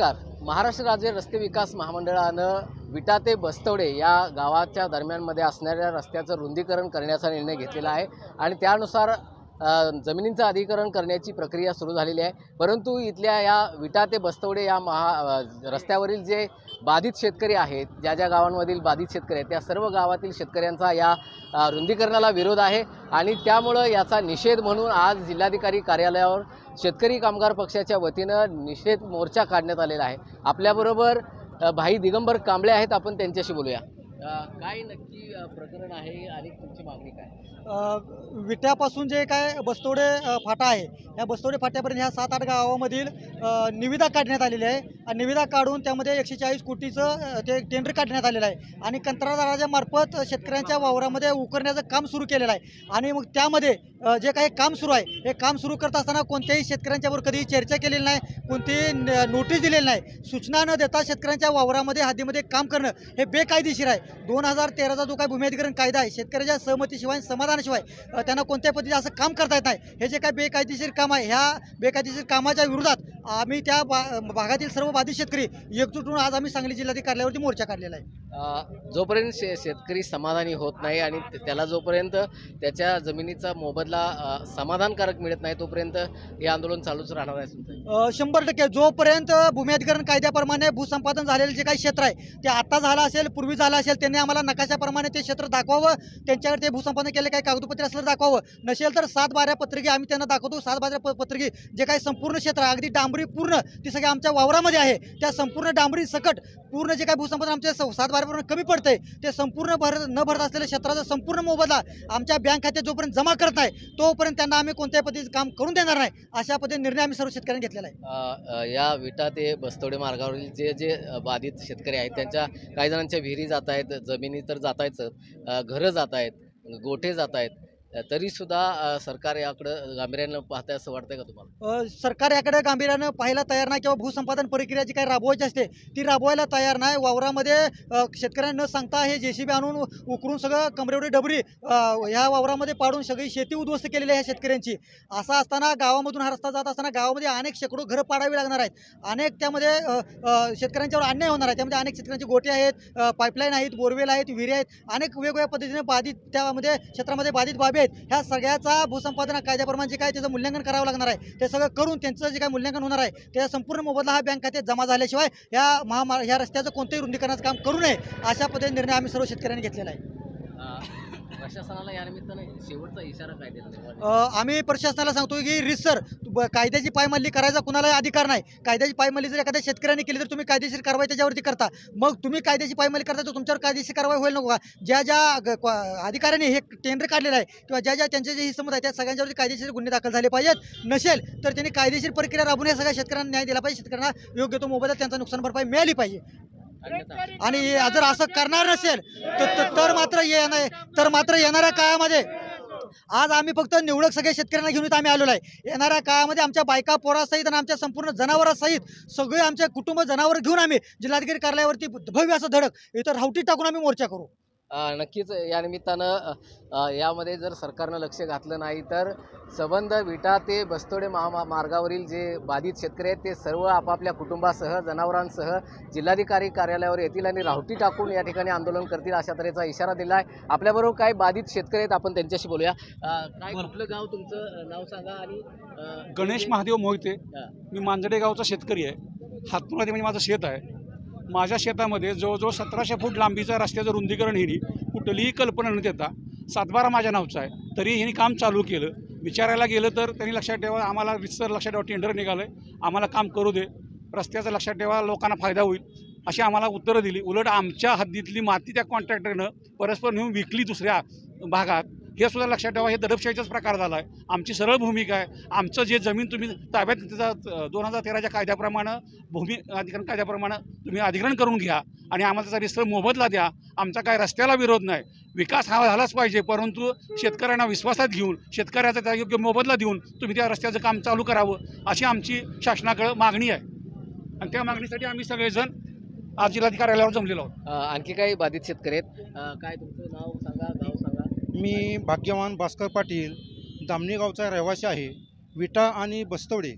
नमस्कार. महाराष्ट्र राज्य रस्ते विकास महामंडळानं विटा ते बस्तवडे या गावाच्या दरम्यानमध्ये असणाऱ्या रस्त्याचं रुंदीकरण करण्याचा निर्णय घेतलेला आहे आणि त्यानुसार जमिनींचं अधिकरण करण्याची प्रक्रिया सुरू झालेली आहे. परंतु इथल्या या विटा ते बस्तवडे या महा रस्त्यावरील जे बाधित शेतकरी आहेत ज्या ज्या गावांमधील बाधित शेतकरी आहेत त्या सर्व गावातील शेतकऱ्यांचा या रुंदीकरणाला विरोध आहे आणि त्यामुळं याचा निषेध म्हणून आज जिल्हाधिकारी कार्यालयावर शेतकरी कामगार पक्षाच्या वतीनं निषेध मोर्चा काढण्यात आलेला आहे. आपल्याबरोबर भाई दिगंबर कांबळे आहेत. आपण त्यांच्याशी बोलूया. काय नक्की प्रकरण आहे आणि तुमची मागणी काय? विट्यापासून जे काय बस्तोडे फाटा आहे या बस्तोडे फाट्यापर्यंत ह्या सात आठ गावामधील निविदा काढण्यात आलेली आहे. निविदा काढून त्यामध्ये एकशे चाळीस कोटीचं ते टेंडर काढण्यात आलेलं आहे. आणि कंत्राटदाराच्या मार्फत शेतकऱ्यांच्या वावरामध्ये उकरण्याचं काम सुरू केलेलं आहे. आणि मग त्यामध्ये जे काही काम सुरू आहे हे काम सुरू करत असताना कोणत्याही शेतकऱ्यांच्यावर कधीही चर्चा केलेली नाही कोणतीही न- नोटीस दिलेली नाही. सूचना न देता शेतकऱ्यांच्या वावरामध्ये हद्दीमध्ये काम करणं हे बेकायदेशीर आहे. दोन हजार तेराचा जो काही भूमी कायदा आहे शेतकऱ्याच्या सहमतीशिवाय समाधानाशिवाय त्यांना कोणत्या पद्धतीचं असं काम करता येत नाही. हे जे काही बेकायदेशीर काम आहे ह्या बेकायदेशीर कामाच्या विरोधात आम्ही त्या बा भागातील सर्व बाधित शेतकरी एकजूट होऊन आज आम्ही सांगली जिल्हाधिकारी कार्यालयावरती मोर्चा काढलेला आहे. जोपर्यंत शे शेतकरी समाधानी होत नाही आणि त्याला जोपर्यंत त्याच्या जमिनीचा मोबदला समाधानकारक मिळत नाही तोपर्यंत हे आंदोलन चालूच राहणार आहे शंभर टक्के. जोपर्यंत भूमी अधिग्रहण कायद्याप्रमाणे भूसंपादन झालेलं जे काही क्षेत्र आहे ते आता झालं असेल पूर्वी झालं असेल त्यांनी आम्हाला नकाशाप्रमाणे ते क्षेत्र दाखवावं त्यांच्यावर ते भूसंपादन केले काही कागदपत्रे असलं दाखवावं. नसेल तर सात बाऱ्या पत्रिके आम्ही त्यांना दाखवतो. सात बाऱ्या पत्रिके जे काही संपूर्ण क्षेत्र आहे अगदी डांबरी पूर्ण ती सगळी आमच्या वावरामध्ये आहे. त्या संपूर्ण डांबरी सकट पूर्ण जे काही भूसंपादन आमच्या स- सात बाऱ्यापर्यंत कमी पडतंय ते संपूर्ण भर न भरत असलेल्या क्षेत्राचा संपूर्ण मोबदला आमच्या बँक खात्यात जोपर्यंत जमा करत नाही तोपर्यंत त्यांना आम्ही कोणत्याही पद्धतीचं काम करून देणार नाही अशा पद्धतीने निर्णय आम्ही सर्व शेतकऱ्यांनी घेतलेला आहे. या विटा ते बस्तवडे मार्गावरील जे जे बाधित शेतकरी आहेत त्यांच्या काही जणांच्या विहिरी जात आहेत जमिनी तर जात आहेतच घरं जात आहेत गोठे जात आहेत. तरी सुद्धा सरकार याकडं गांभीर्यानं पाहताय असं वाटतंय का तुम्हाला? सरकार याकडे गांभीर्यानं पाहायला तयार नाही किंवा भूसंपादन प्रक्रिया जी काही राबवायची असते ती राबवायला तयार नाही. वावरामध्ये शेतकऱ्यांना न सांगता हे जेसीबी आणून उकरून सगळं कमरेवडी डबरी ह्या वावरामध्ये पाडून सगळी शेती उद्ध्वस्त केलेली आहे ह्या शेतकऱ्यांची. असं असताना गावामधून हा रस्ता जात असताना गावामध्ये अनेक शेकडो घरं पाडावी लागणार आहेत. अनेक त्यामध्ये शेतकऱ्यांच्यावर अन्याय होणार आहे. त्यामध्ये अनेक शेतकऱ्यांचे गोटे आहेत पाईपलाईन आहेत बोरवेल आहेत विहिरी आहेत. अनेक वेगवेगळ्या पद्धतीने बाधित त्यामध्ये क्षेत्रामध्ये बाधित बाबी आहेत. ह्या सगळ्याचा भूसंपादन कायद्याप्रमाणे जे काय त्याचं मूल्यांकन करावं लागणार आहे. ते सगळं करून त्यांचं जे काय मूल्यांकन होणार आहे त्याचा संपूर्ण मोबदला हा बँक खात्यात जमा झाल्याशिवाय ह्या महामार्ग ह्या रस्त्याचं कोणत्याही रुंदीकरणाचं काम करू नये अशा पद्धतीने निर्णय आम्ही सर्व शेतकऱ्यांनी घेतलेला आहे. प्रशासनाला या निमित्ताने शेवटचा इशारा काय दिला आम्ही प्रशासनाला सांगतो की रिसर कायद्याची पायमल्ली करायचा कुणालाही अधिकार नाही. कायद्याची पायमल्ली जर एखाद्या शेतकऱ्याने केली तर तुम्ही कायदेशीर कारवाई त्याच्यावरती करता. मग तुम्ही कायद्याची पायमल्ली करता तर तुमच्यावर कायदेशीर कारवाई होईल नको का? ज्या ज्या क्वा- अधिकाऱ्यांनी हे टेंडर काढलेलं आहे किंवा ज्या ज्या त्यांचे जे समज आहे त्या सगळ्यांच्यावरती कायदेशीर गुन्हे दाखल झाले पाहिजेत. नसेल तर त्यांनी कायदेशीर प्रक्रिया राबवून या सगळ्या शेतकऱ्यांना न्याय दिला पाहिजे. शेतकऱ्यांना योग्य तो मोबदला त्यांचा नुकसान भरपाई मिळाली पाहिजे. आणि हे जर असं करणार नसेल तर- तर- तर मात्र येणार तर मात्र येणाऱ्या काळामध्ये आज आम्ही फक्त निवडक सगळ्या शेतकऱ्यांना घेऊन इथं आम्ही आलेलो आहे. येणाऱ्या काळामध्ये आमच्या बायका पोरासहित आणि आमच्या संपूर्ण जनावरांसहित सगळे आमचे कुटुंब जनावर घेऊन आम्ही जिल्हाधिकारी कार्यालयावरती भव्य असं धडक इथं रावटी टाकून आम्ही मोर्चा करू. नक्कीच या निमित्तानं यामध्ये जर सरकारनं लक्ष घातलं नाही तर संबंध विटा ते बस्तोडे महा मार्गावरील जे बाधित शेतकरी आहेत ते सर्व आपापल्या कुटुंबासह जनावरांसह जिल्हाधिकारी कार्यालयावर येतील आणि रावटी टाकून या ठिकाणी आंदोलन करतील अशा तऱ्हेचा इशारा दिला आहे. आपल्याबरोबर काही बाधित शेतकरी आहेत आपण त्यांच्याशी बोलूया. काय कुठलं गाव तुमचं? नाव सांगा आणि गणेश महादेव मोहिते. मी मांजडे गावचा शेतकरी आहे. हातमुराती म्हणजे माझं शेत आहे. माझ्या शेतामध्ये जवळजवळ सतराशे फूट लांबीचं रस्त्याचं रुंदीकरण हिनी कुठलीही कल्पना न देता सातबारा माझ्या नावचा आहे. तरी हिनी काम चालू केलं. विचारायला गेलं तर त्यांनी लक्षात ठेवा आम्हाला रितसर लक्षात ठेवा टेंडर निघालं आहे आम्हाला काम करू दे. रस्त्याचं लक्षात ठेवा लोकांना फायदा होईल. अशी आम्हाला उत्तरं दिली. उलट आमच्या हद्दीतली माती त्या कॉन्ट्रॅक्टरनं परस्पर नेऊन विकली दुसऱ्या भागात. हे सुद्धा लक्षात ठेवा हे दडपशाहीचाच प्रकार झाला आहे आमची सरळ भूमिका आहे. आमचं जे जमीन तुम्ही ताब्यात त्याचा दोन हजार तेराच्या कायद्याप्रमाणे भूमी अधिकरण कायद्याप्रमाणे तुम्ही अधिग्रहण करून घ्या आणि आम्हाला त्याचा रिस्तर मोबदला द्या. आमचा काय रस्त्याला विरोध नाही. विकास हा झालाच पाहिजे परंतु शेतकऱ्यांना विश्वासात घेऊन शेतकऱ्याचा त्या योग्य मोबदला देऊन तुम्ही त्या रस्त्याचं काम चालू करावं अशी आमची शासनाकडं मागणी आहे. आणि त्या मागणीसाठी आम्ही सगळेजण आज जिल्हाधिकाऱ्यालयावर जमलेलो आहोत. आणखी काही बाधित शेतकरी आहेत. काय तुमचं नाव सांगा? गाव सांगा. मी भाग्यवान भास्कर पाटील दामणी गावचा रहिवासी आहे. विटा आणि बस्तवडे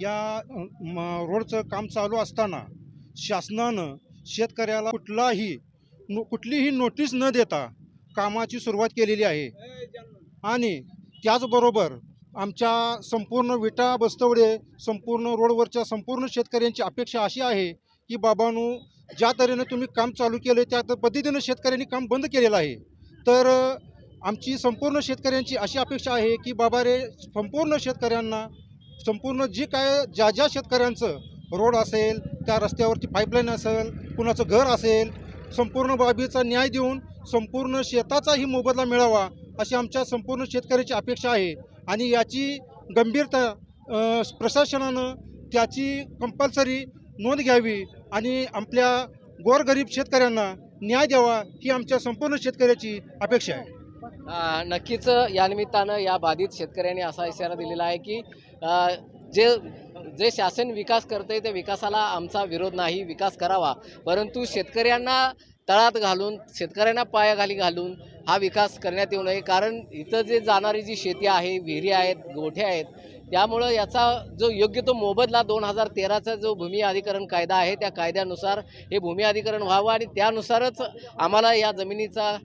या म, रोडचं काम चालू असताना शासनानं शेतकऱ्याला कुठलाही नो कुठलीही नोटीस न देता कामाची सुरुवात केलेली आहे. आणि त्याचबरोबर आमच्या संपूर्ण विटा बस्तवडे संपूर्ण रोडवरच्या संपूर्ण शेतकऱ्यांची अपेक्षा अशी आहे की बाबांनो ज्या तऱ्हेनं तुम्ही काम चालू केलं त्या पद्धतीनं शेतकऱ्यांनी काम बंद केलेलं आहे. तर आमची संपूर्ण शेतकऱ्यांची अशी अपेक्षा आहे की बाबा रे संपूर्ण शेतकऱ्यांना संपूर्ण जी काय ज्या ज्या शेतकऱ्यांचं रोड असेल त्या रस्त्यावरती पाईपलाईन असेल कुणाचं घर असेल संपूर्ण बाबीचा न्याय देऊन संपूर्ण शेताचाही मोबदला मिळावा अशी आमच्या संपूर्ण शेतकऱ्याची अपेक्षा आहे. आणि याची गंभीरता प्रशासनानं त्याची कंपल्सरी नोंद घ्यावी आणि आपल्या गोरगरीब शेतकऱ्यांना न्याय द्यावा ही आमच्या संपूर्ण शेतकऱ्याची अपेक्षा आहे. नक्कीच या निमित्तानं या बाधित शेतकऱ्यांनी असा इशारा दिलेला आहे की जे जे शासन विकास करते त्या विकासाला आमचा विरोध नाही विकास करावा. परंतु शेतकऱ्यांना तळात घालून शेतकऱ्यांना पायाखाली घालून हा विकास करण्यात येऊ नये. कारण इथं जे जाणारी जी शेती आहे विहिरी आहेत गोठे आहेत त्यामुळं याचा जो योग्य तो मोबदला दोन हजार तेराचा जो भूमी अधिकरण कायदा आहे त्या कायद्यानुसार हे भूमी अधिकरण व्हावं आणि त्यानुसारच आम्हाला या जमिनीचा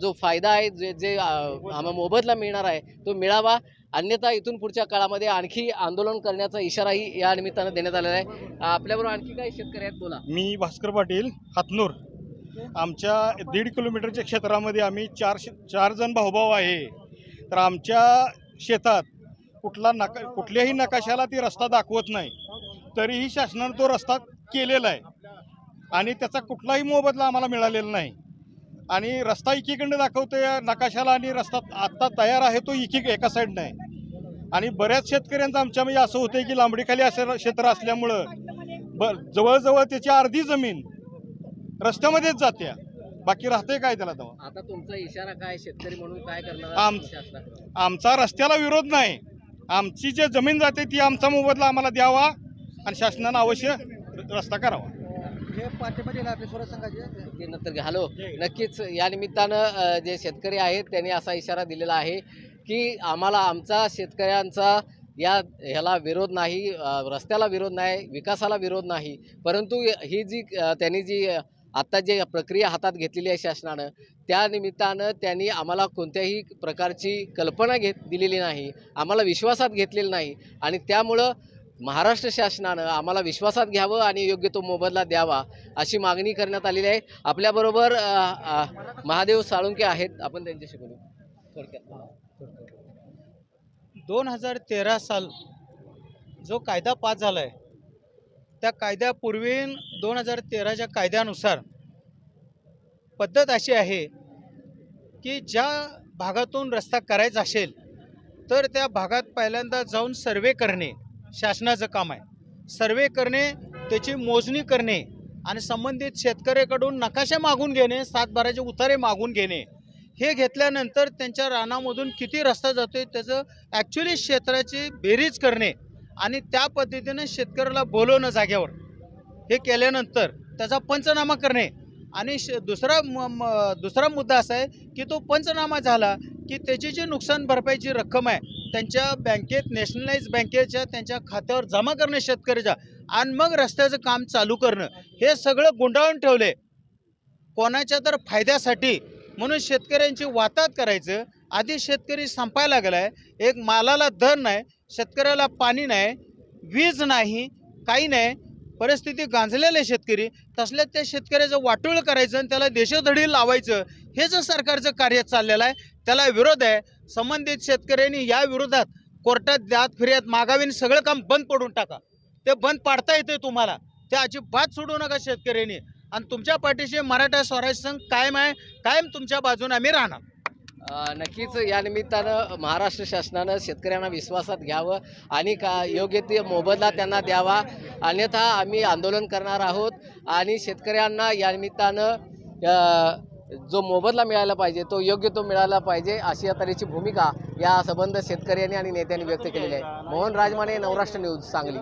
जो फायदा आहे जे जे आम्हा आम्हाला मोबदला मिळणार आहे तो मिळावा. अन्यथा इथून पुढच्या काळामध्ये आणखी आंदोलन करण्याचा इशाराही या निमित्तानं देण्यात आलेला आहे. आपल्याबरोबर आणखी काही शेतकरी आहेत? बोला. मी भास्कर पाटील हातनूर. आमच्या दीड किलोमीटरच्या क्षेत्रामध्ये आम्ही चार चार जण भाऊभाऊ आहे. तर आमच्या शेतात कुठला नका कुठल्याही नकाशाला ती रस्ता दाखवत नाही. तरीही शासनानं तो रस्ता केलेला आहे. आणि त्याचा कुठलाही मोबदला आम्हाला मिळालेला नाही. आणि रस्ता एकीकडनं दाखवतोय नकाशाला आणि रस्ता आत्ता तयार आहे तो एकी एका साईडनं आहे. आणि बऱ्याच शेतकऱ्यांचं आमच्या म्हणजे असं होतंय की लांबडीखाली असं क्षेत्र असल्यामुळं ब जवळजवळ त्याची अर्धी जमीन रस्त्यामध्येच जाते बाकी राहते काय त्याला तेव्हा? आता तुमचा इशारा काय? शेतकरी म्हणून काय करणार? आमचा रस्त्याला विरोध नाही. आमची जे जमीन जाते ती आमचा मोबदला आम्हाला द्यावा आणि शासनानं अवश्य रस्ता करावा. हे ते नंतर घ्या. हॅलो. नक्कीच या निमित्तानं जे शेतकरी आहेत त्यांनी असा इशारा दिलेला आहे की आम्हाला आमचा शेतकऱ्यांचा या ह्याला विरोध नाही अ, रस्त्याला विरोध नाही विकासाला विरोध नाही. परंतु ही जी अ, त्यांनी जी आत्ता जे प्रक्रिया हातात घेतलेली आहे शासनानं त्या निमित्तानं त्यांनी आम्हाला कोणत्याही प्रकारची कल्पना घेत दिलेली नाही आम्हाला विश्वासात घेतलेलं नाही आणि त्यामुळं महाराष्ट्र शासनानं आम्हाला विश्वासात घ्यावं आणि योग्य तो मोबदला द्यावा अशी मागणी करण्यात आलेली आहे. आपल्याबरोबर महादेव साळुंके आहेत. आपण त्यांच्याशी बोलू. थोडक्यात दोन हजार तेरा साल जो कायदा पास झाला आहे त्या कायद्यापूर्वी दोन हजार तेराच्या कायद्यानुसार पद्धत अशी आहे की ज्या भागातून रस्ता करायचा असेल तर त्या भागात पहिल्यांदा जाऊन सर्वे करणे शासनाचं काम आहे. सर्वे करणे त्याची मोजणी करणे आणि संबंधित शेतकऱ्याकडून नकाशा मागून घेणे सातबाराचे उतारे मागून घेणे हे घेतल्यानंतर त्यांच्या रानामधून किती रस्ता जातोय त्याचं ॲक्च्युली क्षेत्राची बेरीज करणे आणि त्या पद्धतीनं शेतकऱ्याला बोलवणं जाग्यावर हे केल्यानंतर त्याचा पंचनामा करणे. आणि श दुसरा म म- दुसरा मुद्दा असा आहे की तो पंचनामा झाला की त्याची जी नुकसान भरपाईची रक्कम आहे त्यांच्या बँकेत नॅशनलाइज बँकेच्या त्यांच्या खात्यावर जमा करणे शेतकऱ्याच्या आणि मग रस्त्याचं काम चालू करणं हे सगळं गुंडाळून ठेवले. कोणाच्या तर फायद्यासाठी म्हणून शेतकऱ्यांची वातात करायचं आधी शेतकरी संपायला आहे एक मालाला दर नाही शेतकऱ्याला पाणी नाही वीज नाही काही नाही परिस्थिती गांजलेले शेतकरी. तसल्या त्या शेतकऱ्याचं वाटोळ करायचं आणि त्याला देशोधडी लावायचं. हे जर सरकारचं कार्य चाललेलं आहे त्याला विरोध आहे. संबंधित शेतकऱ्यांनी या विरोधात कोर्टात जात फिर्यात मागावीन सगळं काम बंद पडून टाका. ते बंद पाडता येते तुम्हाला. ते अजिबात सोडू नका शेतकऱ्यांनी. आणि तुमच्या पाठीशी मराठा स्वराज संघ कायम आहे. कायम तुमच्या बाजूने आम्ही राहणार. नक्कीच या निमित्तानं महाराष्ट्र शासनानं शेतकऱ्यांना विश्वासात घ्यावं आणि का योग्य ते मोबदला त्यांना द्यावा. अन्यथा आम्ही आंदोलन करणार आहोत आणि शेतकऱ्यांना या निमित्तानं जो मोबदला मिळाला पाहिजे तो योग्य तो मिळाला पाहिजे अशी या तऱ्हेची भूमिका या संबंध शेतकऱ्यांनी आणि नेत्यांनी व्यक्त केलेली आहे. मोहन राजमाने नवराष्ट्र न्यूज सांगली.